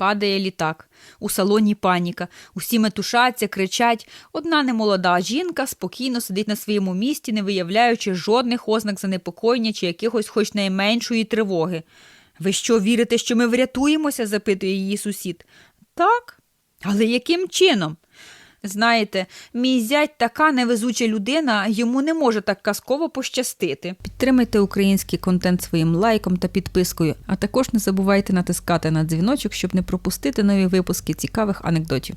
Падає літак. У салоні паніка. Усі метушаться, кричать. Одна немолода жінка спокійно сидить на своєму місці, не виявляючи жодних ознак занепокоєння чи якихось хоч найменшої тривоги. Ви що, вірите, що ми врятуємося? запитує її сусід. Так. Але яким чином? Знаєте, мій зять така невезуча людина, йому не може так казково пощастити. Підтримайте український контент своїм лайком та підпискою, а також не забувайте натискати на дзвіночок, щоб не пропустити нові випуски цікавих анекдотів.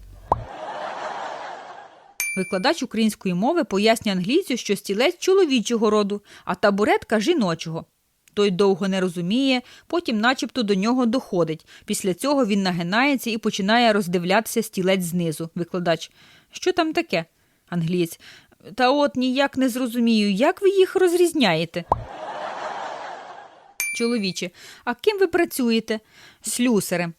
Викладач української мови пояснює англійцю, що стілець чоловічого роду, а табуретка жіночого. Той довго не розуміє, потім начебто до нього доходить. Після цього він нагинається і починає роздивлятися стілець знизу. Викладач. Що там таке? Англієць. Та от ніяк не зрозумію, як ви їх розрізняєте? Чоловіче, а ким ви працюєте? Слюсарем.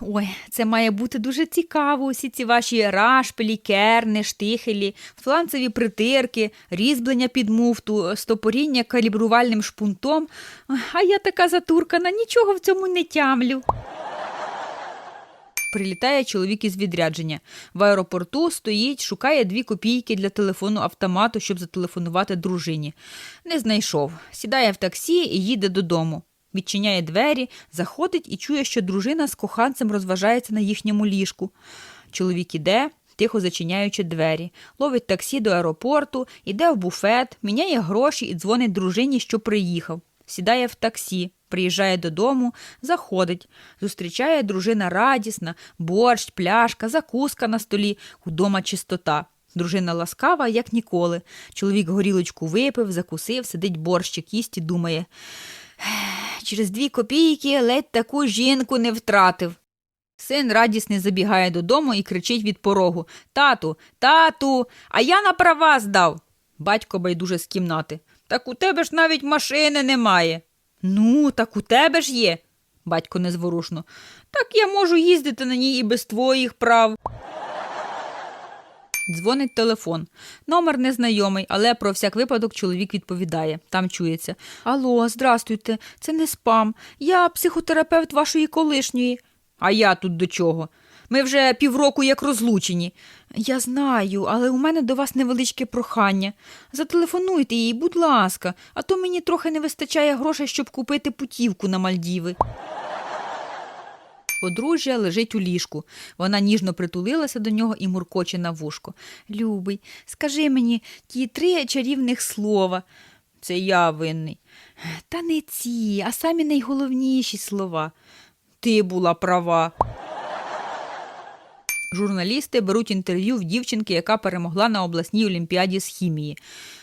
Ой, це має бути дуже цікаво. Усі ці ваші рашпилі, керни, штихелі, фланцеві притирки, різьблення під муфту, стопоріння калібрувальним шпунтом. А я така затуркана, нічого в цьому не тямлю. Прилітає чоловік із відрядження. В аеропорту стоїть, шукає дві копійки для телефону автомату, щоб зателефонувати дружині. Не знайшов. Сідає в таксі і їде додому. Відчиняє двері, заходить і чує, що дружина з коханцем розважається на їхньому ліжку. Чоловік іде, тихо зачиняючи двері, ловить таксі до аеропорту, іде в буфет, міняє гроші і дзвонить дружині, що приїхав. Сідає в таксі, приїжджає додому, заходить. Зустрічає дружина радісна, борщ, пляшка, закуска на столі, удома чистота. Дружина ласкава, як ніколи. Чоловік горілочку випив, закусив, сидить борщик, їсть і думає. Через дві копійки ледь таку жінку не втратив. Син радісний забігає додому і кричить від порогу Тату, тату, а я на права здав. Батько байдуже з кімнати. Так у тебе ж навіть машини немає. Ну, так у тебе ж є. Батько незворушно. Так я можу їздити на ній і без твоїх прав. Дзвонить телефон. Номер незнайомий, але про всяк випадок чоловік відповідає. Там чується. Алло, здрастуйте, це не спам. Я психотерапевт вашої колишньої. А я тут до чого? Ми вже півроку як розлучені. Я знаю, але у мене до вас невеличке прохання. Зателефонуйте їй, будь ласка, а то мені трохи не вистачає грошей, щоб купити путівку на Мальдіви. Подружжя лежить у ліжку. Вона ніжно притулилася до нього і муркоче на вушко. Любий, скажи мені ті три чарівних слова. Це я винний. Та не ці, а самі найголовніші слова. Ти була права. Журналісти беруть інтерв'ю в дівчинки, яка перемогла на обласній олімпіаді з хімії.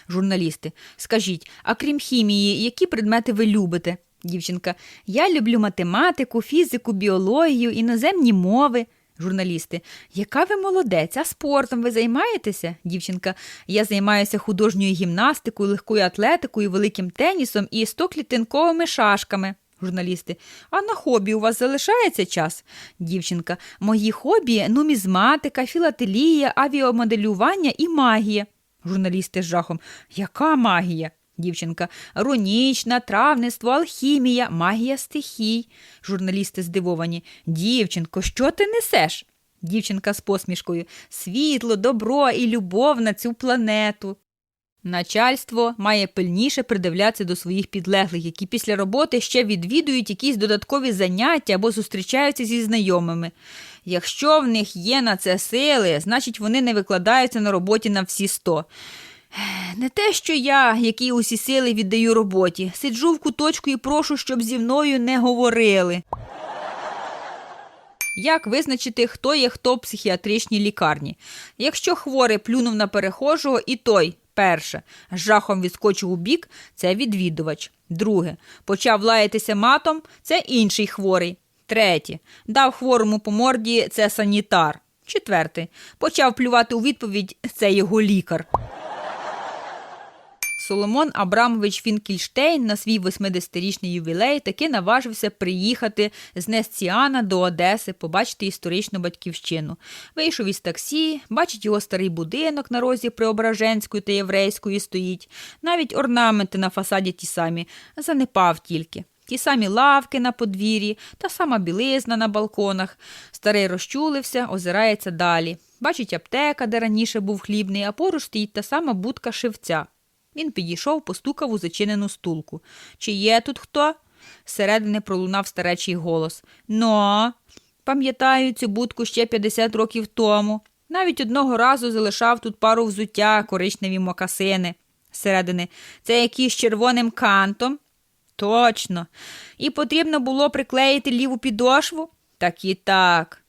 Журналісти, скажіть, а крім хімії, які предмети ви любите? Дівчинка, я люблю математику, фізику, біологію, іноземні мови. Журналісти, яка ви молодець, а спортом ви займаєтеся? Дівчинка, я займаюся художньою гімнастикою, легкою атлетикою, великим тенісом і стоклітинковими шашками. Журналісти, а на хобі у вас залишається час? Дівчинка, мої хобі нумізматика, філателія, авіамоделювання і магія. Журналісти з жахом. Яка магія? Дівчинка, рунічна, травництво, алхімія, магія стихій. Журналісти здивовані. Дівчинко, що ти несеш? Дівчинка з посмішкою. Світло, добро і любов на цю планету. Начальство має пильніше придивлятися до своїх підлеглих, які після роботи ще відвідують якісь додаткові заняття або зустрічаються зі знайомими. Якщо в них є на це сили, значить вони не викладаються на роботі на всі сто. Не те, що я, який усі сили віддаю роботі, сиджу в куточку і прошу, щоб зі мною не говорили. Як визначити, хто є хто в психіатричній лікарні? Якщо хворий плюнув на перехожого, і той, перше, жахом відскочив у бік, це відвідувач. Друге, почав лаятися матом, це інший хворий. Третє, дав хворому по морді, це санітар. Четверте, почав плювати у відповідь, це його лікар. Соломон Абрамович Фінкельштейн на свій 80-річний ювілей таки наважився приїхати з Несціана до Одеси, побачити історичну батьківщину. Вийшов із таксі, бачить його старий будинок на розі Преображенської та Єврейської стоїть. Навіть орнаменти на фасаді ті самі, занепав тільки. Ті самі лавки на подвір'ї, та сама білизна на балконах. Старий розчулився, озирається далі. Бачить аптека, де раніше був хлібний, а поруч стоїть та сама будка шивця. Він підійшов, постукав у зачинену стулку. Чи є тут хто? Зсередини пролунав старечий голос. Но, пам'ятаю цю будку ще 50 років тому. Навіть одного разу залишав тут пару взуття, коричневі мокасини. Зсередини, це з червоним кантом? Точно. І потрібно було приклеїти ліву підошву? Так і так.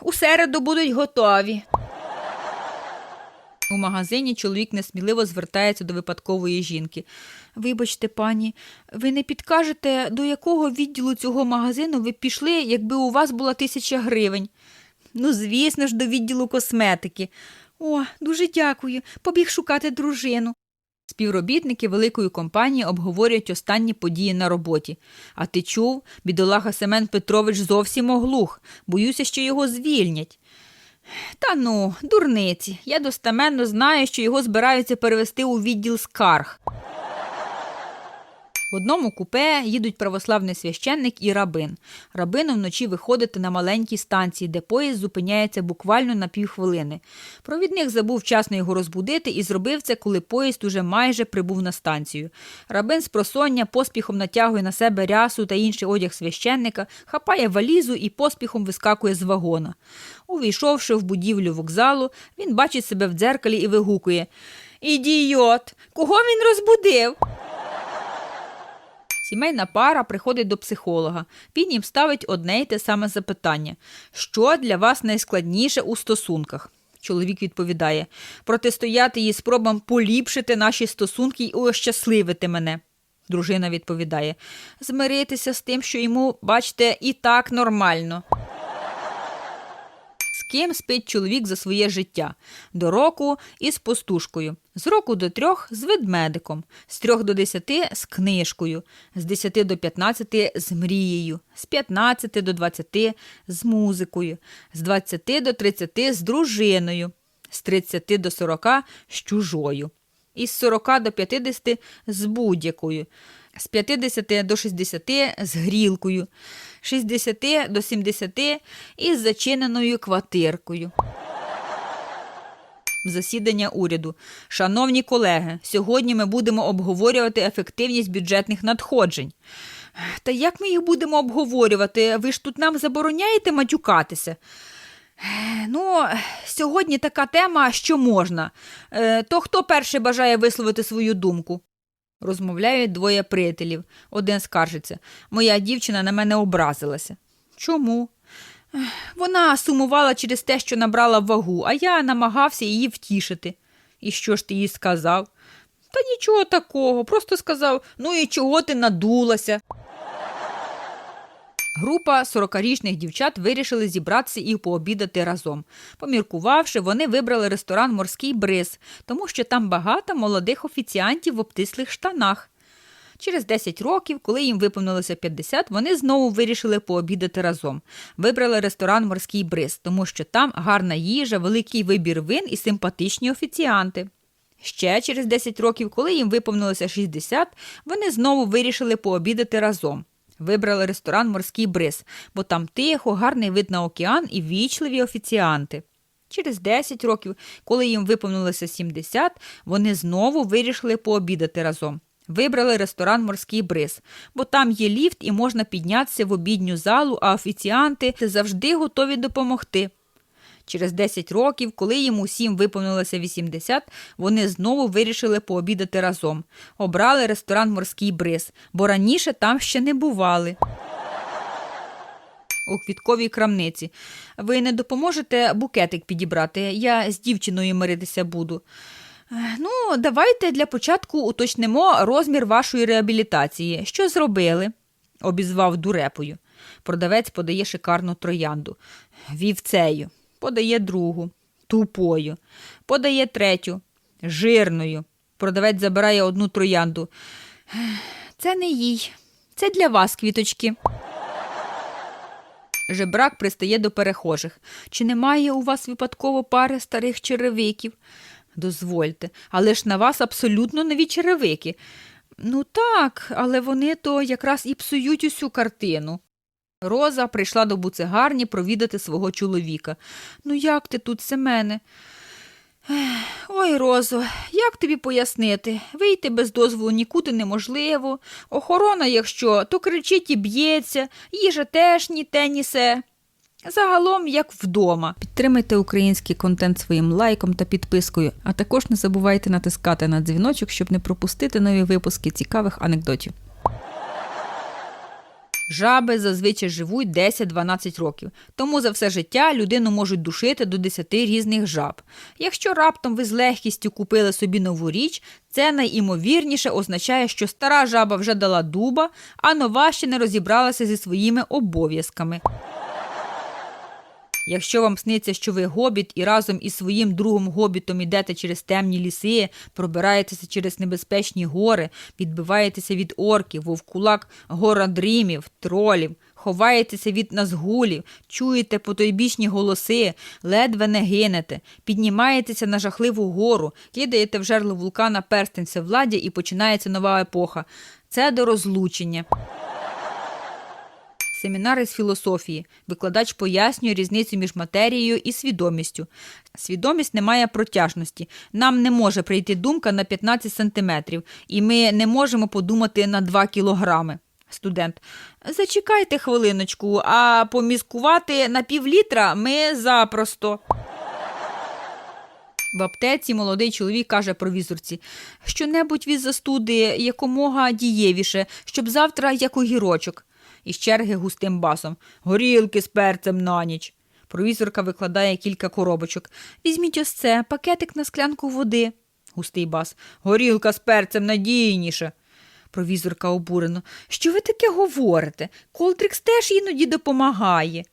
У середу будуть готові. У магазині чоловік несміливо звертається до випадкової жінки. Вибачте, пані, ви не підкажете, до якого відділу цього магазину ви пішли, якби у вас була тисяча гривень? Ну, звісно ж, до відділу косметики. О, дуже дякую. Побіг шукати дружину. Співробітники великої компанії обговорюють останні події на роботі. А ти чув, бідолаха Семен Петрович зовсім оглух. Боюся, що його звільнять. Та ну, дурниці. Я достеменно знаю, що його збираються перевести у відділ скарг. В одному купе їдуть православний священник і рабин. Рабину вночі виходити на маленькій станції, де поїзд зупиняється буквально на півхвилини. Провідник забув вчасно його розбудити і зробив це, коли поїзд уже майже прибув на станцію. Рабин з просоння поспіхом натягує на себе рясу та інший одяг священника, хапає валізу і поспіхом вискакує з вагона. Увійшовши в будівлю вокзалу, він бачить себе в дзеркалі і вигукує Ідіот! Кого він розбудив? Сімейна пара приходить до психолога. Він їм ставить одне й те саме запитання: що для вас найскладніше у стосунках? Чоловік відповідає: протистояти її спробам поліпшити наші стосунки й ощасливити мене. Дружина відповідає: змиритися з тим, що йому, бачите, і так нормально. Ким спить чоловік за своє життя? До року із пастушкою, з року до трьох з ведмедиком, з трьох до десяти з книжкою, з десяти до п'ятнадцяти з мрією, з п'ятнадцяти до двадцяти з музикою, з двадцяти до тридцяти з дружиною, з тридцяти до сорока з чужою, із сорока до п'ятдесяти з будь-якою, з 50 до 60 з грілкою, 60 до 70 із зачиненою квартиркою. Засідання уряду. Шановні колеги, сьогодні ми будемо обговорювати ефективність бюджетних надходжень. Та як ми їх будемо обговорювати? Ви ж тут нам забороняєте матюкатися? Ну, сьогодні така тема, що можна. Е, То хто перший бажає висловити свою думку? Розмовляють двоє приятелів. Один скаржиться. Моя дівчина на мене образилася. Чому? Вона сумувала через те, що набрала вагу, а я намагався її втішити. І що ж ти їй сказав? Та нічого такого, просто сказав: ну і чого ти надулася? Група 40-річних дівчат вирішили зібратися і пообідати разом. Поміркувавши, вони вибрали ресторан Морський бриз, тому що там багато молодих офіціантів в обтислих штанах. Через 10 років, коли їм виповнилося 50, вони знову вирішили пообідати разом. Вибрали ресторан Морський бриз, тому що там гарна їжа, великий вибір вин і симпатичні офіціанти. Ще через 10 років, коли їм виповнилося 60, вони знову вирішили пообідати разом. Вибрали ресторан Морський бриз, бо там тихо, гарний вид на океан і вічливі офіціанти. Через 10 років, коли їм виповнилося 70, вони знову вирішили пообідати разом. Вибрали ресторан Морський бриз, бо там є ліфт і можна піднятися в обідню залу, а офіціанти завжди готові допомогти. Через 10 років, коли їм усім виповнилося 80, вони знову вирішили пообідати разом. Обрали ресторан Морський бриз, бо раніше там ще не бували. У квітковій крамниці. Ви не допоможете букетик підібрати? Я з дівчиною миритися буду. Ну, давайте для початку уточнимо розмір вашої реабілітації. Що зробили? обізвав дурепою. Продавець подає шикарну троянду. Вівцею. Подає другу. Тупою. Подає третю. Жирною. Продавець забирає одну троянду. Це не їй. Це для вас, квіточки. Жебрак пристає до перехожих. Чи немає у вас випадково пари старих черевиків? Дозвольте, але ж на вас абсолютно нові черевики. Ну так, але вони то якраз і псують усю картину. Роза прийшла до буцегарні провідати свого чоловіка. Ну, як ти тут, Семене? Ой, Розо, як тобі пояснити? Вийти без дозволу нікуди неможливо. Охорона, якщо, то кричить і б'ється, їжа теж ні те, ні се. Загалом, як вдома. Підтримайте український контент своїм лайком та підпискою, а також не забувайте натискати на дзвіночок, щоб не пропустити нові випуски цікавих анекдотів. Жаби зазвичай живуть 10-12 років, тому за все життя людину можуть душити до 10 різних жаб. Якщо раптом ви з легкістю купили собі нову річ, це найімовірніше означає, що стара жаба вже дала дуба, а нова ще не розібралася зі своїми обов'язками. Якщо вам сниться, що ви гобіт і разом із своїм другом гобітом ідете через темні ліси, пробираєтеся через небезпечні гори, відбиваєтеся від орків, вовкулак, горадримів, тролів, ховаєтеся від назгулів, чуєте потойбічні голоси, ледве не гинете, піднімаєтеся на жахливу гору, кидаєте в жерло вулкана перстень всевладдя і починається нова епоха. Це до розлучення. Семінари з філософії. Викладач пояснює різницю між матерією і свідомістю. Свідомість не має протяжності. Нам не може прийти думка на 15 сантиметрів, і ми не можемо подумати на 2 кілограми. Студент. Зачекайте хвилиночку, а поміскувати на півлітра ми запросто. В аптеці молодий чоловік каже провізорці, що-небудь від застуди якомога дієвіше, щоб завтра як огірочок. Із черги густим басом. Горілки з перцем на ніч. Провізорка викладає кілька коробочок. Візьміть ось це, пакетик на склянку води. Густий бас. Горілка з перцем надійніше. Провізорка обурено. Що ви таке говорите? Колтрикс теж іноді допомагає.